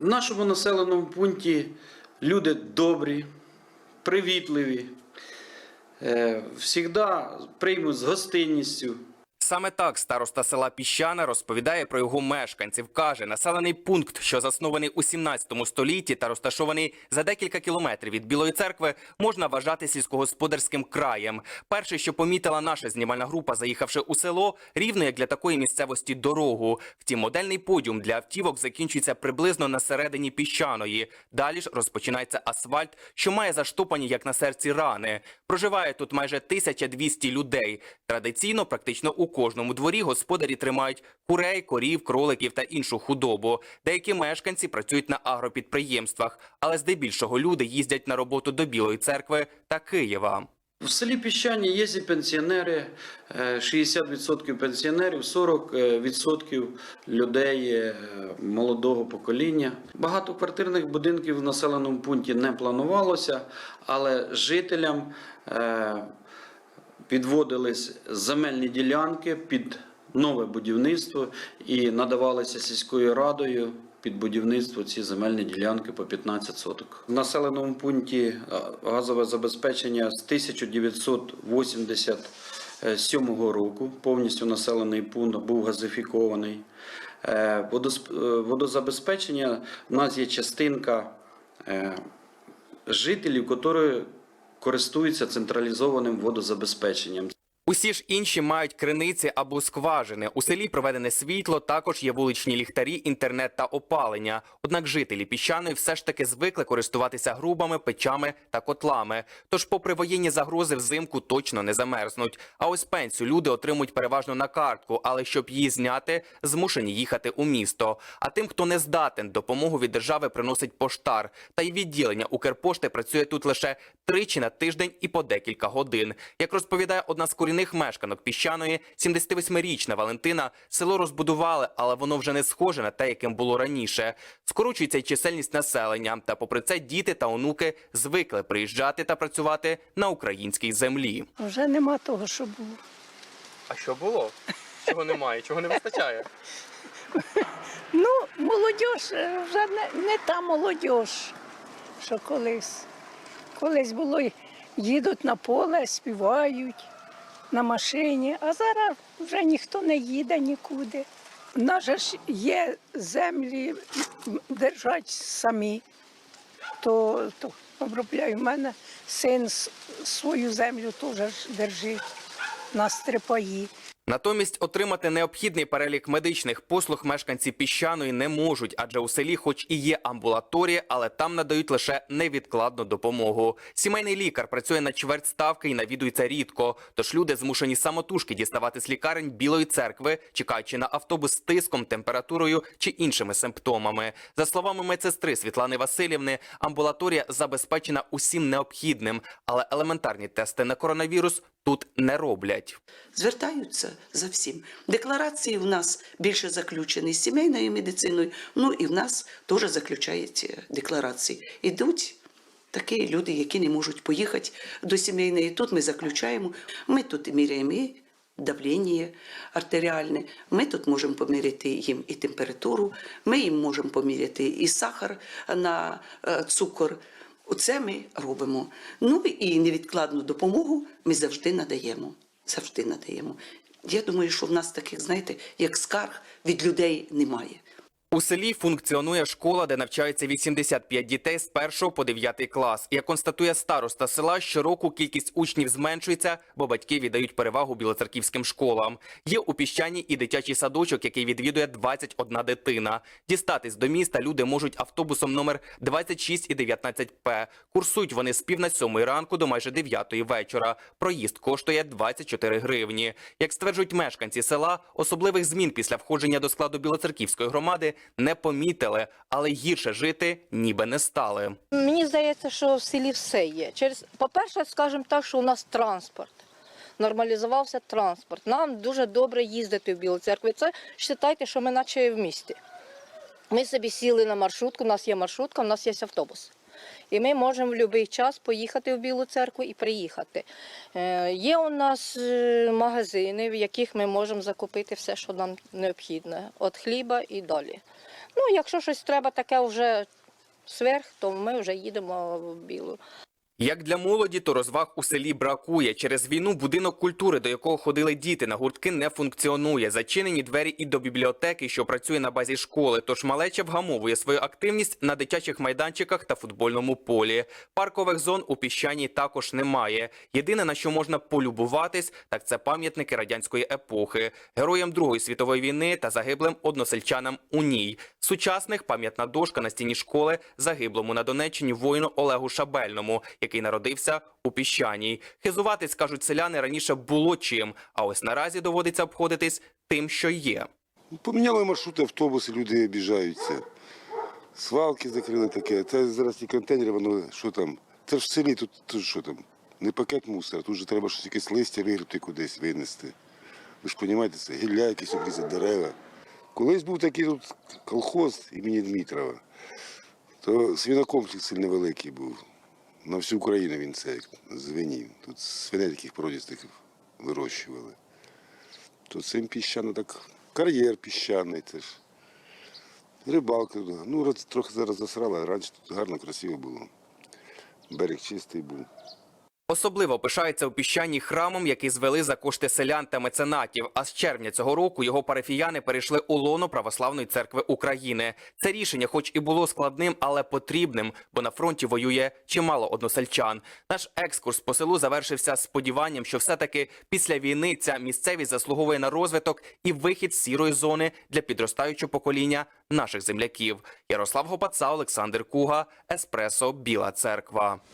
В нашому населеному пункті люди добрі, привітливі, е, завжди приймуть з гостинністю. Саме так староста села Піщана розповідає про його мешканців. Каже, населений пункт, що заснований у 17 столітті та розташований за декілька кілометрів від Білої церкви, можна вважати сільськогосподарським краєм. Перше, що помітила наша знімальна група, заїхавши у село, рівно як для такої місцевості дорогу. Втім, модельний подіум для автівок закінчується приблизно на середині піщаної. Далі ж розпочинається асфальт, що має заштопані як на серці рани. Проживає тут майже 1200 людей. Традиційно, практично у кожному дворі господарі тримають курей, корів, кроликів та іншу худобу. Деякі мешканці працюють на агропідприємствах, але здебільшого люди їздять на роботу до Білої церкви та Києва. В селі Піщані є і пенсіонери, е, 60% пенсіонерів, 40% людей е, молодого покоління. Багатоквартирних будинків в населеному пункті не планувалося, але жителям е, підводились земельні ділянки під нове будівництво і надавалися сільською радою під будівництво ці земельні ділянки по 15 соток. В населеному пункті е, газове забезпечення з 1987 року. Повністю населений пункт був газифікований. Е, е, Водозабезпечення в нас є частинка жителів, які користуються централізованим водозабезпеченням. Усі ж інші мають криниці або скважини. У селі проведене світло, також є вуличні ліхтарі, інтернет та опалення. Однак жителі піщаної все ж таки звикли користуватися грубами, печами та котлами. Тож, попри воєнні загрози, взимку точно не замерзнуть. А ось пенсію люди отримують переважно на картку, але щоб її зняти, змушені їхати у місто. А тим, хто не здатен, допомогу від держави приносить поштар. Та й відділення Укрпошти працює тут лише тричі на тиждень і по декілька годин. Як розповідає одна з корінних мешканок піщаної, 78-річна Валентина, село розбудували, але воно вже не схоже на те, яким було раніше. Скорочується й чисельність населення. Та попри це діти та онуки звикли приїжджати та працювати на українській землі. Вже нема того, що було. А що було? Чого немає? Чого не вистачає? Ну, молодь е, вже не, не та молодь, що колись. Колись було, їдуть на поле, співають на машині, а зараз вже ніхто не їде нікуди. У нас ж є землі держать самі, то, то обробляю. У мене син свою землю теж держить, держить на стрипаї. Натомість отримати необхідний перелік медичних послуг мешканці піщаної не можуть, адже у селі, хоч і є амбулаторія, але там надають лише невідкладну допомогу. Сімейний лікар працює на чверть ставки і навідується рідко. Тож люди змушені самотужки діставати з лікарень білої церкви, чекаючи на автобус з тиском, температурою чи іншими симптомами. За словами медсестри Світлани Васильівни, амбулаторія забезпечена усім необхідним, але елементарні тести на коронавірус тут не роблять. звертаються за всім. Декларації в нас більше заключені з сімейною медициною, ну і в нас теж заключають декларації. Ідуть такі люди, які не можуть поїхати до сімейної. Тут ми заключаємо, ми тут міряємо і давлення артеріальне, ми тут можемо поміряти їм і температуру, ми їм можемо поміряти і сахар на е, цукор. Оце ми робимо. Ну і невідкладну допомогу ми завжди надаємо. Завжди надаємо. Я думаю, що в нас таких, знаєте, як скарг від людей немає. У селі функціонує школа, де навчається 85 дітей з 1 по 9 клас. Як констатує староста села, щороку кількість учнів зменшується, бо батьки віддають перевагу білоцерківським школам. Є у піщані і дитячий садочок, який відвідує 21 дитина. Дістатись до міста люди можуть автобусом номер 26 і 19П. Курсують вони з пів на сьомої ранку до майже 9 вечора. Проїзд коштує 24 гривні. Як стверджують мешканці села, особливих змін після входження до складу білоцерківської громади не помітили, але гірше жити ніби не стали. Мені здається, що в селі все є. Через, по-перше, скажімо так, що у нас транспорт. Нормалізувався транспорт. Нам дуже добре їздити в Білу церкву. Це вважайте, що ми наче в місті. Ми собі сіли на маршрутку, у нас є маршрутка, у нас є автобус. І ми можемо в будь-який час поїхати в Білу церкву і приїхати. Е, є у нас е, магазини, в яких ми можемо закупити все, що нам необхідне, від хліба і далі. Ну, якщо щось треба таке вже сверх, то ми вже їдемо в білу. Як для молоді, то розваг у селі бракує. Через війну будинок культури, до якого ходили діти на гуртки, не функціонує. Зачинені двері і до бібліотеки, що працює на базі школи. Тож малеча вгамовує свою активність на дитячих майданчиках та футбольному полі. Паркових зон у піщаній також немає. Єдине на що можна полюбуватись, так це пам'ятники радянської епохи, героям Другої світової війни та загиблим односельчанам у ній. Сучасних пам'ятна дошка на стіні школи загиблому на Донеччині воїну Олегу Шабельному, який народився у піщаній. Хизуватись, кажуть селяни, раніше було чим, а ось наразі доводиться обходитись тим, що є. Поміняли маршрути, автобуси, люди обіжаються. Свалки закрили таке. Це зараз ті контейнери, воно що там? Це ж в селі, тут, тут що там? Не пакет мусора, тут же треба щось якесь листя вигрібти кудись, винести. Ви ж розумієте, це гілля якісь обрізати дерева. Колись був такий тут колхоз імені Дмитрова, то свинокомплекс сильно великий був. На всю Україну він це звенів. Тут свиней таких породістих вирощували то цим піщано так. Кар'єр піщаний теж. Рибалка. Ну, трохи зараз засрала, раніше тут гарно, красиво було. Берег чистий був. Особливо пишається у піщаній храмом, який звели за кошти селян та меценатів. А з червня цього року його парафіяни перейшли у лоно Православної церкви України. Це рішення, хоч і було складним, але потрібним, бо на фронті воює чимало односельчан. Наш екскурс по селу завершився сподіванням, що все-таки після війни ця місцевість заслуговує на розвиток і вихід з сірої зони для підростаючого покоління наших земляків. Ярослав Гопаца, Олександр Куга, Еспресо, Біла Церква.